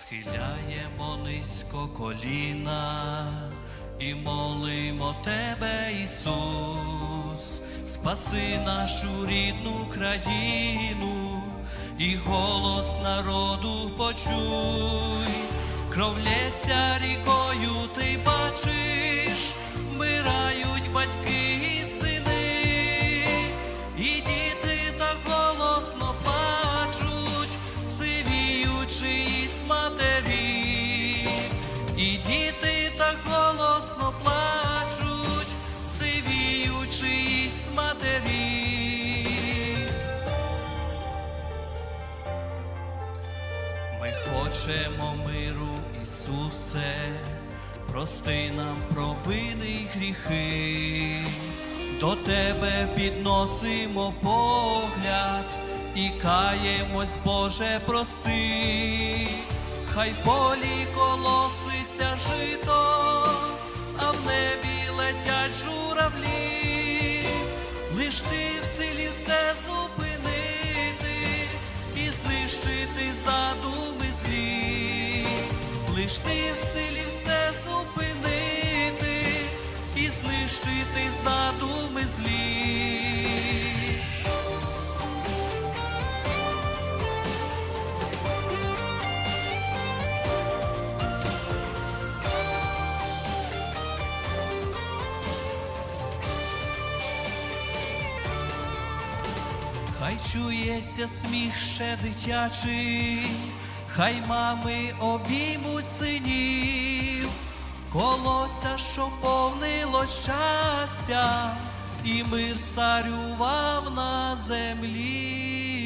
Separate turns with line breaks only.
Схиляємо низько коліна і молимо тебе, Ісус, спаси нашу рідну країну і голос народу почуй, кровляться рікою, ти бачиш, і діти так голосно плачуть, сивіючись матері. Ми хочемо миру, Ісусе, прости нам провини й гріхи, до Тебе підносимо погляд і каємось, Боже, прости, хай полі колоситься жито, а в небі летять журавлі, лиш ти в силі все зупинити і знищити задуми злі, лиш ти в силі все зупинити і знищити задуми злі. Хай чується сміх ще дитячий, хай мами обіймуть синів, колося, що повнило щастя, і мир царював на землі.